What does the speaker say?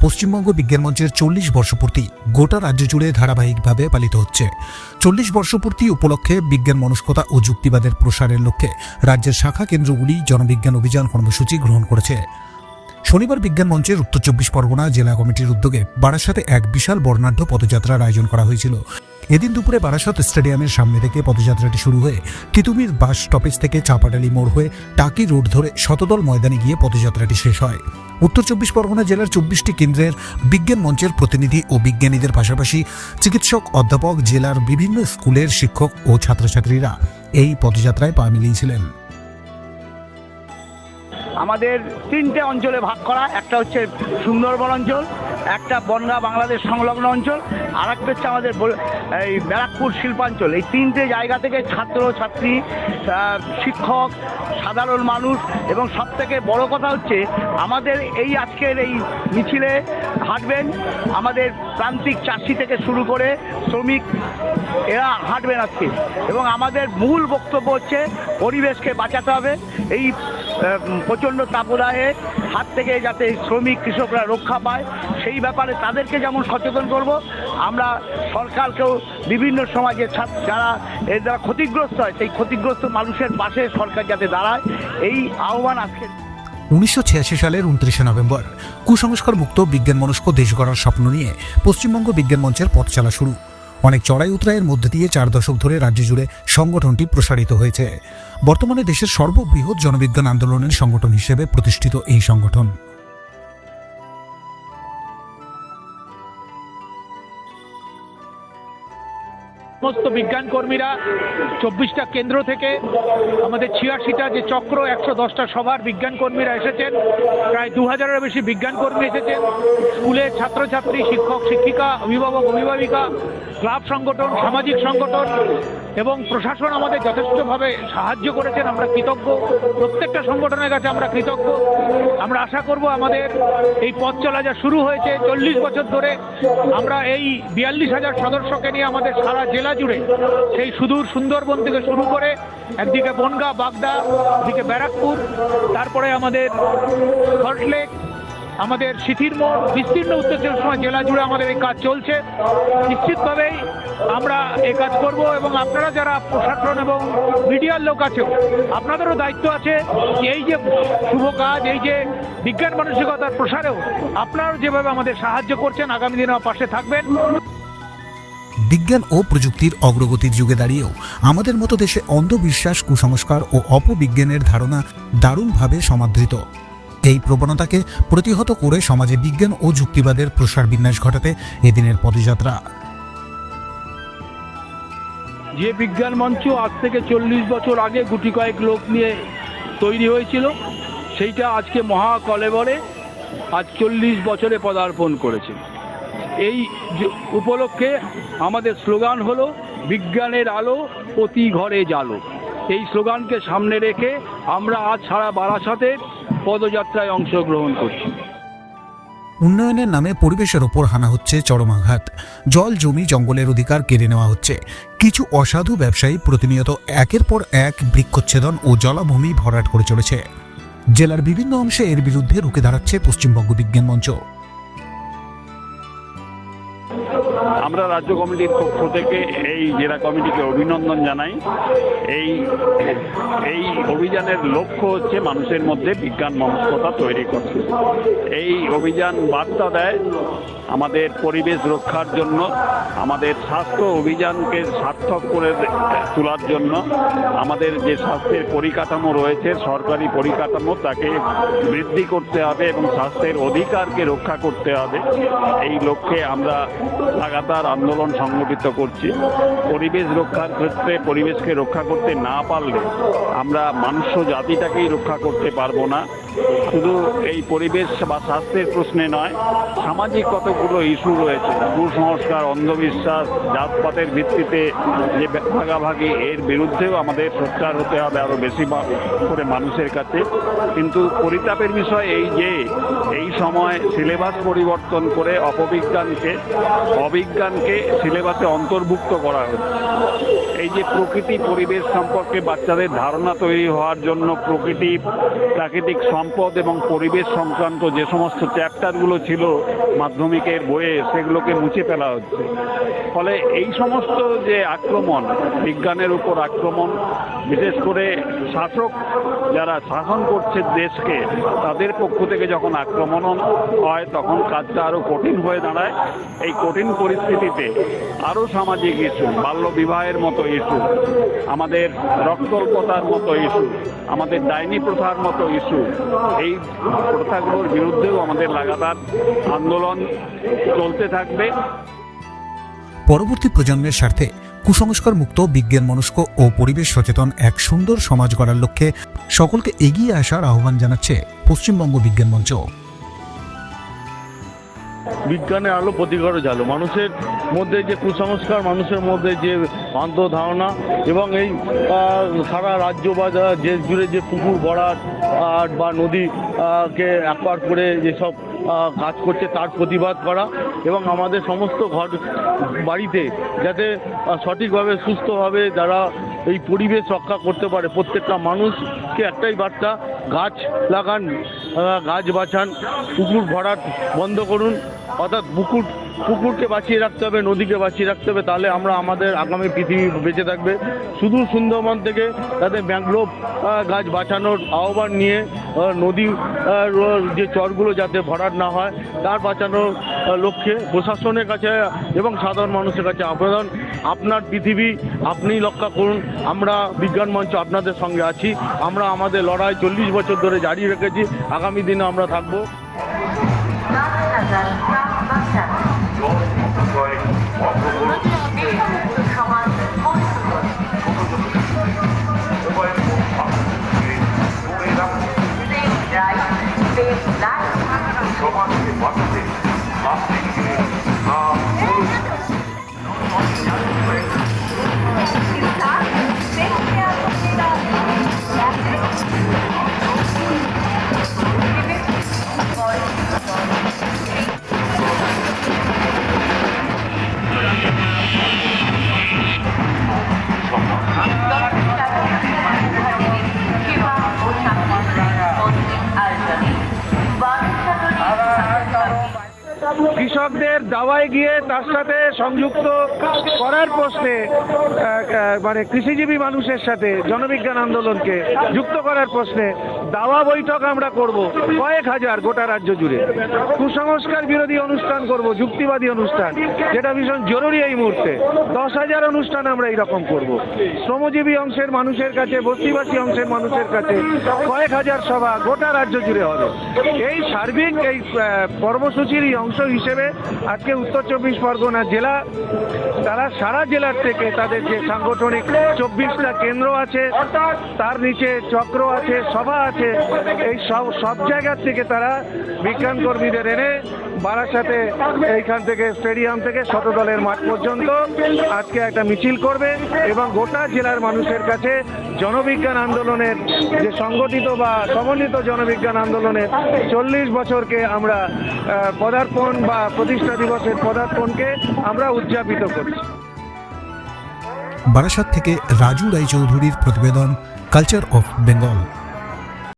পশ্চিমবঙ্গ বিজ্ঞান মঞ্চের চল্লিশ বর্ষপূর্তি গোটা রাজ্য জুড়ে ধারাবাহিকভাবে পালিত হচ্ছে। চল্লিশ বর্ষপূর্তি উপলক্ষে বিজ্ঞান মনস্কতা ও যুক্তিবাদের প্রসারের লক্ষ্যে রাজ্যের শাখা কেন্দ্রগুলি জনবিজ্ঞান অভিযান কর্মসূচি গ্রহণ করেছে। শনিবার বিজ্ঞান মঞ্চের উত্তর চব্বিশ পরগনা জেলা কমিটির উদ্যোগে বারাসাতে এক বিশাল বর্ণাঢ্য পদযাত্রার আয়োজন করা হয়েছিল। এদিন দুপুরে বারাসত স্টেডিয়ামের সামনে থেকে পদযাত্রাটি শুরু হয়ে তিতুমির বাস স্টপেজ থেকে চাপাডালি মোড় হয়ে টাকি রোড ধরে শতদল ময়দানে গিয়ে পদযাত্রাটি শেষ হয়। উত্তর চব্বিশ পরগনা জেলার চব্বিশটি কেন্দ্রের বিজ্ঞান মঞ্চের প্রতিনিধি ও বিজ্ঞানীদের পাশাপাশি চিকিৎসক, অধ্যাপক, জেলার বিভিন্ন স্কুলের শিক্ষক ও ছাত্রছাত্রীরা এই পদযাত্রায় পা মিলিয়েছিলেন। আমাদের তিনটে অঞ্চলে ভাগ করা, একটা হচ্ছে সুন্দরবন অঞ্চল, একটা বনগা বাংলাদেশ সংলগ্ন অঞ্চল আর একটা হচ্ছে আমাদের এই ব্যারাকপুর শিল্পাঞ্চল। এই তিনটে জায়গা থেকে ছাত্র, ছাত্রী শিক্ষক, সাধারণ মানুষ এবং সব থেকে বড় কথা হচ্ছে আমাদের এই আজকের এই মিছিলে হাঁটবেন, আমাদের প্রান্তিক চাষি থেকে শুরু করে শ্রমিক, এরা হাঁটবেন আজকে। এবং আমাদের মূল বক্তব্য হচ্ছে পরিবেশকে বাঁচাতে হবে। এই প্রচণ্ড তাপদাহে হাত থেকে যাতে শ্রমিক, কৃষকরা রক্ষা পায়, সেই ব্যাপারে তাদেরকে যেমন সচেতন করব, আমরা সরকারকেও বিভিন্ন ছাত্র যারা এর দ্বারা ক্ষতিগ্রস্ত হয়, সেই ক্ষতিগ্রস্ত মানুষের পাশে সরকার যাতে দাঁড়ায়, এই আহ্বান আজকে উনিশশো ছিয়াশি সালের উনত্রিশে নভেম্বর কুসংস্কার মুক্ত বিজ্ঞান মনস্ক দেশ গড়ার স্বপ্ন নিয়ে পশ্চিমবঙ্গ বিজ্ঞান মঞ্চের পথ চলা শুরু। অনেক চড়াই উতরাইয়ের মধ্যে দিয়ে চার দশক ধরে রাজ্য জুড়ে সংগঠনটি প্রসারিত হয়েছে। বর্তমানে দেশের সর্ববৃহৎ জনবিজ্ঞান আন্দোলনের সংগঠন হিসেবে প্রতিষ্ঠিত এই সংগঠন। সমস্ত বিজ্ঞান কর্মীরা চব্বিশটা কেন্দ্র থেকে আমাদের ছিয়াশিটা যে চক্র, একশো দশটা সভার বিজ্ঞান কর্মীরা এসেছেন। প্রায় দু হাজারের বেশি বিজ্ঞান কর্মী এসেছেন। স্কুলের ছাত্রছাত্রী, শিক্ষক, শিক্ষিকা, অভিভাবক, অভিভাবিকা, ক্লাব সংগঠন, সামাজিক সংগঠন এবং প্রশাসন আমাদের যথেষ্টভাবে সাহায্য করেছেন। আমরা কৃতজ্ঞ। প্রত্যেকটা সংগঠনের কাছে আমরা কৃতজ্ঞ। আমরা আশা করব আমাদের এই পথ চলা যা শুরু হয়েছে, চল্লিশ বছর ধরে আমরা এই বিয়াল্লিশ হাজার সদস্যকে নিয়ে আমাদের সারা জেলা জুড়ে সেই সুদূর সুন্দরবন থেকে শুরু করে একদিকে বনগা, বাগদা এদিকে ব্যারাকপুর, তারপরে আমাদের সল্টলেক আমাদের সিথির মোড়, বিস্তীর্ণ উত্তর পরগনা জেলা জুড়ে আমাদের এই কাজ চলছে। নিশ্চিতভাবেই আমরা এই কাজ করব এবং আপনারা যারা প্রশাসন এবং মিডিয়ার লোক আছেও আপনাদেরও দায়িত্ব আছে এই যে শুভ কাজ, এই যে বিজ্ঞান মানসিকতার প্রসারেও আপনারাও যেভাবে আমাদের সাহায্য করছেন, আগামী দিনে পাশে থাকবেন। বিজ্ঞান ও প্রযুক্তির অগ্রগতির যুগে দাঁড়িয়েও আমাদের মতো দেশে অন্ধবিশ্বাস, কুসংস্কার ও অপবিজ্ঞানের ধারণা দারুণভাবে সমাদৃত। এই প্রবণতাকে প্রতিহত করে সমাজে বিজ্ঞান ও যুক্তিবাদের প্রসার বিন্যাস ঘটাতে এদিনের পদযাত্রা। যে বিজ্ঞান মঞ্চ আজ থেকে চল্লিশ বছর আগে গুটি কয়েক লোক নিয়ে তৈরি হয়েছিল, সেইটা আজকে মহা কলেবরে আজ চল্লিশ বছরে পদার্পণ করেছে। এই উপলক্ষে আমাদের স্লোগান হলো, বিজ্ঞানের আলো প্রতি ঘরে জালো। এই স্লোগানকে সামনে রেখে আমরা আজ সারা বারাসাতের পদযাত্রায় অংশগ্রহণ করছি। উন্নয়নের নামে পরিবেশের ওপর হানা হচ্ছে চরম আঘাত। জল, জমি, জঙ্গলের অধিকার কেড়ে নেওয়া হচ্ছে। কিছু অসাধু ব্যবসায়ী প্রতিনিয়ত একের পর এক বৃক্ষচ্ছেদন ও জলাভূমি ভরাট করে চলেছে। জেলার বিভিন্ন অংশে এর বিরুদ্ধে রুখে দাঁড়াচ্ছে পশ্চিমবঙ্গ বিজ্ঞান মঞ্চ। আমরা রাজ্য কমিটির পক্ষ থেকে এই জেলা কমিটিকে অভিনন্দন জানাই। এই এই অভিযানের লক্ষ্য হচ্ছে মানুষের মধ্যে বিজ্ঞান মনস্কতা তৈরি করতে এই অভিযান বার্তা দেয় আমাদের পরিবেশ রক্ষার জন্য, আমাদের স্বাস্থ্য অভিযানকে সার্থক করে তোলার জন্য, আমাদের যে স্বাস্থ্যের পরিকাঠামো রয়েছে, সরকারি পরিকাঠামো, তাকে বৃদ্ধি করতে হবে এবং স্বাস্থ্যের অধিকারকে রক্ষা করতে হবে। এই লক্ষ্যে আমরা লাগাতার আন্দোলন সংগঠিত করছি। পরিবেশ রক্ষার ক্ষেত্রে পরিবেশকে রক্ষা করতে না পারলে আমরা মানুষ জাতিটাকেই রক্ষা করতে পারব না। শুধু এই পরিবেশ বা স্বাস্থ্যের প্রশ্নে নয়, সামাজিক কতগুলো ইস্যু রয়েছে। কুসংস্কার, অন্ধবিশ্বাস, জাতপাতের ভিত্তিতে যে ভাগাভাগি, এর বিরুদ্ধেও আমাদের সোচ্চার হতে হবে আরও বেশি করে মানুষের কাছে। কিন্তু পরিতাপের বিষয় এই যে, এই সময় সিলেবাস পরিবর্তন করে অপবিজ্ঞানকে, অবিজ্ঞানকে সিলেবাসে অন্তর্ভুক্ত করা হচ্ছে। এই যে প্রকৃতি পরিবেশ সম্পর্কে বাচ্চাদের ধারণা তৈরি হওয়ার জন্য প্রকৃতি, প্রাকৃতিক সম্পদ এবং পরিবেশ সংক্রান্ত যে সমস্ত চ্যাপ্টারগুলো ছিল মাধ্যমিকের বইয়ে, সেগুলোকে মুছে ফেলা হচ্ছে। ফলে এই সমস্ত যে আক্রমণ, বিজ্ঞানের উপর আক্রমণ, বিশেষ করে শাসক যারা শাসন করছে দেশকে, তাদের পক্ষ থেকে যখন আক্রমণ হয়, তখন কাজটা আরও কঠিন হয়ে দাঁড়ায়। এই কঠিন পরিস্থিতিতে আরও সামাজিক ইস্যু বাল্য বিবাহের মতো ইস্যু। আমাদের রক্তল্পতার মতো ইস্যু আমাদের ডাইনি প্রথার মতো ইস্যু। এই প্রথাগুলোর বিরুদ্ধেও আমাদের লাগাতার আন্দোলন চলতে থাকবে। পরবর্তী প্রজন্মের স্বার্থে কুসংস্কার মুক্ত বিজ্ঞান মনস্ক ও পরিবেশ সচেতন এক সুন্দর সমাজ গড়ার লক্ষ্যে সকলকে এগিয়ে আসার আহ্বান জানাচ্ছে পশ্চিমবঙ্গ বিজ্ঞান মঞ্চ। বিজ্ঞানের আলো প্রতিকারও জালো মানুষের মধ্যে যে কুসংস্কার মানুষের মধ্যে যে অন্ধ ধারণা এবং এই সারা রাজ্য বা দেশ জুড়ে যে পুকুর আহ, বা নদী কে একবার করে যেসব কাজ করছে তার প্রতিবাদ করা এবং আমাদের সমস্ত ঘর বাড়িতে যাতে সঠিকভাবে সুস্থভাবে যারা এই পরিবেশ রক্ষা করতে পারে প্রত্যেকটা মানুষকে একটাই বার্তা গাছ লাগান গাছ বাঁচান পুকুর ভরাট বন্ধ করুন। অর্থাৎ পুকুর, পুকুরকে বাঁচিয়ে রাখতে হবে, নদীকে বাঁচিয়ে রাখতে হবে, তাহলে আমরা আমাদের আগামী পৃথিবী বেঁচে থাকবে। শুধু সুন্দরবন থেকে তাদের ম্যাংগ্রোভ গাছ বাঁচানোর আহ্বান নিয়ে নদী যে চরগুলো যাতে ভরাট না হয়, তার বাঁচানোর লক্ষ্যে প্রশাসনের কাছে এবং সাধারণ মানুষের কাছে আবেদন। আপনার পৃথিবী আপনি রক্ষা করুন। আমরা বিজ্ঞান মঞ্চ আপনাদের সঙ্গে আছি। আমরা আমাদের লড়াই চল্লিশ বছর ধরে জারি রেখেছি আগামী দিনে আমরা থাকব। কৃষকদের দাওয়ায় গিয়ে তার সাথে সংযুক্ত করার প্রশ্নে মানে কৃষিজীবী মানুষের সাথে জনবিজ্ঞান আন্দোলনকে যুক্ত করার প্রশ্নে দাওয়া বৈঠক আমরা করব কয়েক হাজার গোটা রাজ্য জুড়ে। কুসংস্কার বিরোধী অনুষ্ঠান করব যুক্তিবাদী অনুষ্ঠান যেটা ভীষণ জরুরি এই মুহূর্তে। দশ হাজার অনুষ্ঠান আমরা এইরকম করব। শ্রমজীবী অংশের মানুষের কাছে বস্তিবাসী অংশের মানুষের কাছে কয়েক হাজার সভা গোটা রাজ্য জুড়ে হবে। এই সার্বিক এই আহ, কর্মসূচিরই অংশ হিসেবে আজকে উত্তর চব্বিশ পরগনা জেলা, তারা সারা জেলার থেকে তাদের যে সাংগঠনিক চব্বিশটা কেন্দ্র আছে, তার নিচে চক্র আছে, সভা আছে, এই সব সব জায়গার থেকে তারা বিজ্ঞান কর্মীদের এনে বারাসাতে এইখান থেকে স্টেডিয়াম থেকে শতদলের মাঠ পর্যন্ত আজকে একটা মিছিল করবে এবং গোটা জেলার মানুষের কাছে জনবিজ্ঞান আন্দোলনের যে সংগঠিত বা সমন্বিত জনবিজ্ঞান আন্দোলনের চল্লিশ বছরকে আমরা পদার্পণ বা প্রতিষ্ঠা দিবসের পদার্পণকে আমরা উদযাপিত করছি। বারাসাত থেকে রাজু রায়চৌধুরীর প্রতিবেদন কালচার অফ বেঙ্গল